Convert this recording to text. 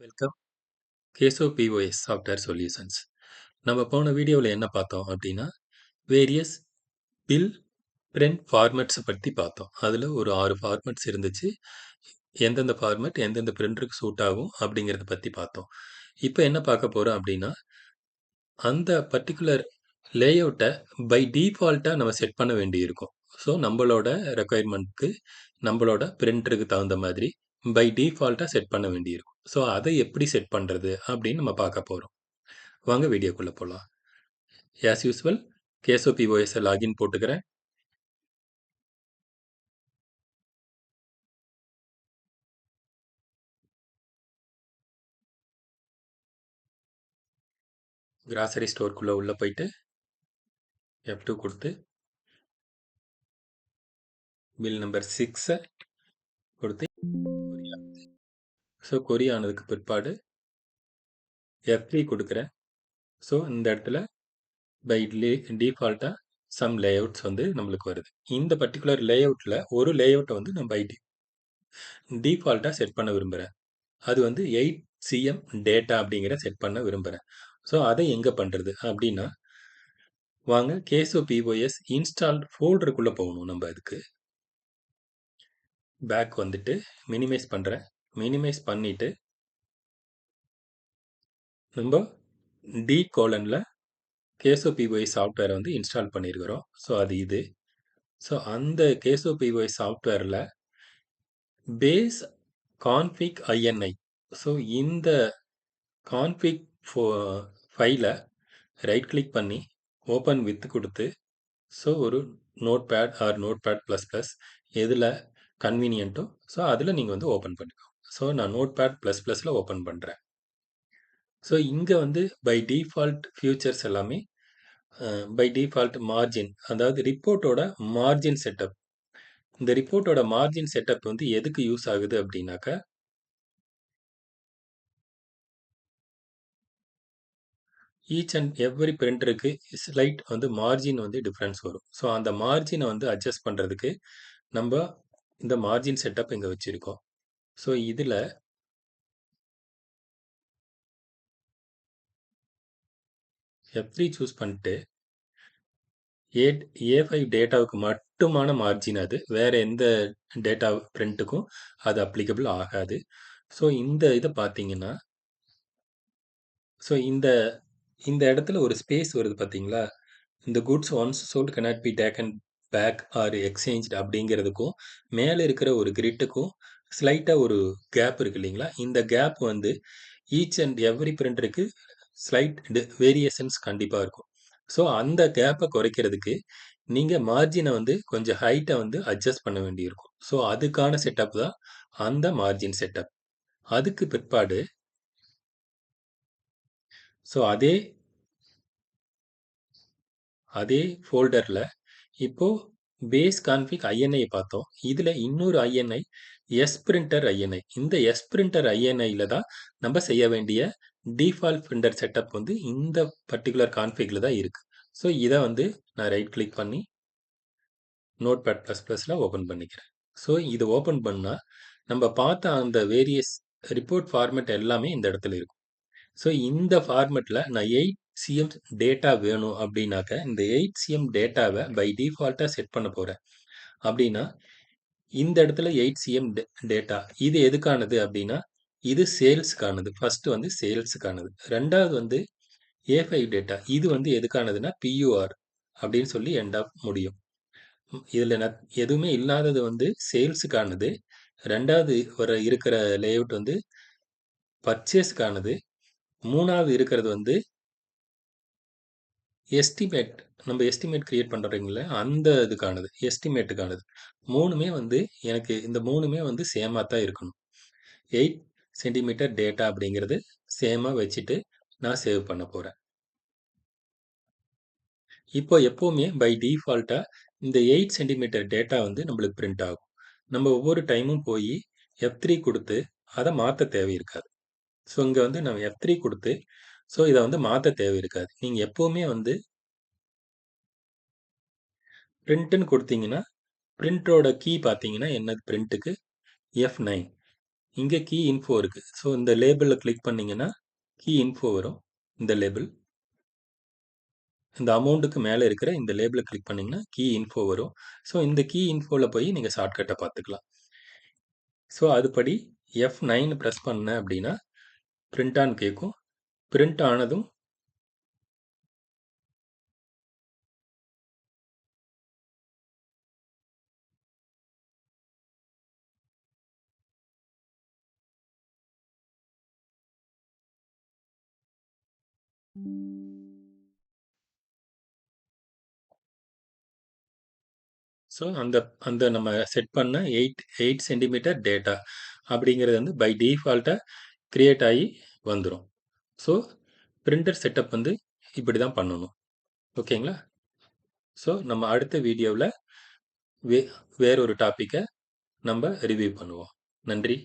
Welcome கேசோ POS software solutions நம்ம போன வீடியோவில் என்ன பார்த்தோம் அப்படின்னா வேரியஸ் பில் பிரிண்ட் ஃபார்மெட்ஸை பற்றி பார்த்தோம். அதில் ஒரு ஆறு ஃபார்மேட்ஸ் இருந்துச்சு. எந்தெந்த ஃபார்மேட் எந்தெந்த பிரிண்டருக்கு சூட் ஆகும் அப்படிங்கிறத பற்றி பார்த்தோம். இப்போ என்ன பார்க்க போகிறோம் அப்படின்னா அந்த பர்டிகுலர் லேஅவுட்டை பை டிஃபால்ட்டாக நம்ம செட் பண்ண வேண்டியிருக்கும். ஸோ நம்மளோட ரெக்குயர்மெண்ட்க்கு நம்மளோட பிரிண்டருக்கு தகுந்த மாதிரி பை டிஃபால்ட்டாக செட் பண்ண வேண்டியிருக்கும். ஸோ அதை எப்படி செட் பண்ணுறது அப்படின்னு நம்ம பார்க்க போகிறோம் வாங்க வீடியோக்குள்ளே போகலாம் ஆஸ் யூஸ்வல் கேசோ ஓஎஸ்ஐ லாகின் போட்டுக்கிறேன். கிராசரி ஸ்டோருக்குள்ளே உள்ளே போயிட்டு எஃப் டூ கொடுத்து பில் நம்பர் சிக்ஸை கொடுத்து ஸோ கொரி ஆனதுக்கு பிற்பாடு எஃப் த்ரீ கொடுக்குறேன். ஸோ இந்த இடத்துல பை டிஃபால்ட்டாக சம் லே அவுட்ஸ் வந்து நம்மளுக்கு வருது. இந்த பர்டிகுலர் லேஅவுட்டில் ஒரு லே அவுட்டை வந்து நான் பை டி டிஃபால்ட்டாக செட் பண்ண விரும்புகிறேன் அது வந்து எயிட் சிஎம் டேட்டா அப்படிங்கிற செட் பண்ண விரும்புகிறேன் ஸோ அதை எங்கே பண்ணுறது அப்படின்னா வாங்க கேசோ பிஓஎஸ் இன்ஸ்டால் ஃபோல்டருக்குள்ளே போகணும் நம்ம அதுக்கு. பேக் வந்துட்டு மினிமைஸ் பண்ணுறேன் மினிமைஸ் பண்ணிவிட்டு நம்ம டி கோலனில் கேசோபிஒய் சாஃப்ட்வேரை வந்து இன்ஸ்டால் பண்ணியிருக்கிறோம் ஸோ அது இது. ஸோ அந்த கேசோபிஒய் சாஃப்ட்வேரில் பேஸ் கான்ஃபிக் ஐஎன்ஐ ஸோ இந்த கான்ஃபிக் ஃபோ ஃபைலை ரைட் கிளிக் பண்ணி ஓப்பன் வித் கொடுத்து ஸோ ஒரு notepad or notepad plus plus எதில் கன்வீனியன்ட்டோ ஸோ அதில் நீங்கள் வந்து ஓப்பன் பண்ணிக்கோ ஸோ நான் நோட் பேட் ப்ளஸ் ப்ளஸில் ஓப்பன் பண்ணுறேன் ஸோ இங்கே வந்து பை டிஃபால்ட் ஃபியூச்சர்ஸ் எல்லாமே பை டிஃபால்ட் மார்ஜின் அதாவது ரிப்போர்ட்டோட மார்ஜின் செட்டப் இந்த ரிப்போர்ட்டோட மார்ஜின் செட்டப் வந்து எதுக்கு யூஸ் ஆகுது அப்படின்னாக்கா ஈச் அண்ட் எவ்ரி பிரிண்டருக்கு ஸ்லைட் வந்து மார்ஜின் வந்து டிஃப்ரென்ஸ் வரும். ஸோ அந்த மார்ஜினை வந்து அட்ஜஸ்ட் பண்ணுறதுக்கு நம்ம இந்த மார்ஜின் செட்டப் இங்கே வச்சுருக்கோம். ஸோ இதில் எஃப் த்ரீ சூஸ் பண்ணிட்டு ஏ ஏ ஃபைவ் டேட்டாவுக்கு மட்டுமான மார்ஜின் அது. வேறு எந்த டேட்டா பிரிண்ட்டுக்கும் அது அப்ளிகபிள் ஆகாது. ஸோ இந்த இதை பார்த்தீங்கன்னா ஸோ இந்த இந்த இடத்துல ஒரு ஸ்பேஸ் வருது பார்த்தீங்களா இந்த goods once sold cannot be taken back or exchange அப்படிங்கிறதுக்கும் மேலே இருக்கிற ஒரு கிரிட்டுக்கும் ஸ்லைட்டாக ஒரு கேப் இருக்கு இல்லைங்களா? இந்த கேப் வந்து ஈச் அண்ட் எவ்ரி பிரிண்டருக்கு ஸ்லைட் வேரியேஷன்ஸ் கண்டிப்பாக இருக்கும். ஸோ அந்த கேப்பை குறைக்கிறதுக்கு நீங்கள் மார்ஜினை வந்து கொஞ்சம் ஹைட்டை வந்து அட்ஜஸ்ட் பண்ண வேண்டியிருக்கும். ஸோ அதுக்கான செட்டப் தான் அந்த மார்ஜின் செட்டப் அதுக்கு பிற்பாடு ஸோ அதே அதே ஃபோல்டரில் இப்போ பேஸ் கான்ஃபிக் ஐஎன்ஐ பார்த்தோம். இதில் இன்னொரு ஐஎன்ஐ எஸ் பிரிண்டர் ஐஎன்ஐ இந்த எஸ் பிரிண்டர் ஐஎன்ஐயில் தான் நம்ம செய்ய வேண்டிய டிஃபால்ட் பிரிண்டர் செட்டப் வந்து இந்த பர்டிகுலர் கான்ஃபிகில் தான் இருக்குது ஸோ இதை வந்து நான் ரைட் கிளிக் பண்ணி நோட் பேட் ப்ளஸ் ப்ளஸில் ஓப்பன் பண்ணிக்கிறேன். ஸோ இது ஓப்பன் பண்ணால் நம்ம பார்த்த அந்த வேரியஸ் ரிப்போர்ட் ஃபார்மேட் எல்லாமே இந்த இடத்துல இருக்கும். ஸோ இந்த ஃபார்மெட்டில் நான் எயிட் சிஎம் டேட்டா வேணும் அப்படின்னாக்க இந்த எயிட் சிஎம் டேட்டாவை பை டிஃபால்ட்டாக செட் பண்ண போகிறேன் அப்படின்னா இந்த இடத்துல எயிட் சிஎம் டேட்டா இது எதுக்கானது அப்படின்னா இது சேல்ஸுக்கானது ஃபஸ்ட்டு வந்து சேல்ஸுக்கானது ரெண்டாவது வந்து ஏ ஃபைவ் டேட்டா இது வந்து எதுக்கானதுன்னா பியூஆர் அப்படின்னு சொல்லி எண்ட் ஆஃப் முடியும். இதில் நான் எதுவுமே இல்லாதது வந்து சேல்ஸுக்கானது ரெண்டாவது வர இருக்கிற லேஅவுட் வந்து பர்ச்சேஸ்க்கானது மூணாவது இருக்கிறது வந்து எஸ்டிமேட் நம்ம எஸ்டிமேட் கிரியேட் பண்ணுறீங்கள அந்த இதுக்கானது எஸ்டிமேட்டுக்கானது மூணுமே வந்து எனக்கு இந்த மூணுமே வந்து சேமாக தான் இருக்கணும். எயிட் சென்டிமீட்டர் டேட்டா அப்படிங்கிறது சேமாக வச்சுட்டு நான் சேவ் பண்ண போகிறேன் இப்போ எப்போவுமே பை டிஃபால்ட்டாக இந்த எயிட் சென்டிமீட்டர் டேட்டா வந்து நம்மளுக்கு பிரிண்ட் ஆகும். நம்ம ஒவ்வொரு டைமும் போய் எஃப் த்ரீ கொடுத்து அதை மாற்ற தேவை இருக்காது ஸோ இங்கே வந்து நம்ம எஃப் த்ரீ கொடுத்து ஸோ இதை வந்து மாற்ற தேவை இருக்காது. நீங்கள் எப்போவுமே வந்து பிரிண்ட்டுன்னு கொடுத்தீங்கன்னா பிரிண்டோட கீ பார்த்தீங்கன்னா என்னது பிரிண்ட்டுக்கு? எஃப் நைன் இங்கே கீ இன்ஃபோ இருக்குது ஸோ இந்த லேபிளில் கிளிக் பண்ணிங்கன்னா கீ இன்ஃபோ வரும். இந்த லேபிள் இந்த அமௌண்ட்டுக்கு மேலே இருக்கிற இந்த லேபிளை கிளிக் பண்ணிங்கன்னா கீ இன்ஃபோ வரும். ஸோ இந்த கீ இன்ஃபோவில் போய் நீங்கள் ஷார்ட்கட்டை பார்த்துக்கலாம். ஸோ அதுபடி எஃப் நைன் ப்ரெஸ் பண்ணேன் அப்படின்னா பிரிண்ட் ஆன் கேட்கும் பிரிண்ட் ஆனதும் ஸோ அந்த அந்த நம்ம செட் பண்ண எயிட் எயிட் சென்டிமீட்டர் டேட்டா அப்படிங்கிறது வந்து பை டிஃபால்ட்டாக க்ரியேட் ஆகி வந்துடும் ஸோ பிரிண்டர் செட்டப் வந்து இப்படி தான் பண்ணணும் ஓகேங்களா ஸோ நம்ம அடுத்த வீடியோவில் வே வேறொரு டாப்பிக்கை நம்ம ரிவ்யூ பண்ணுவோம். நன்றி.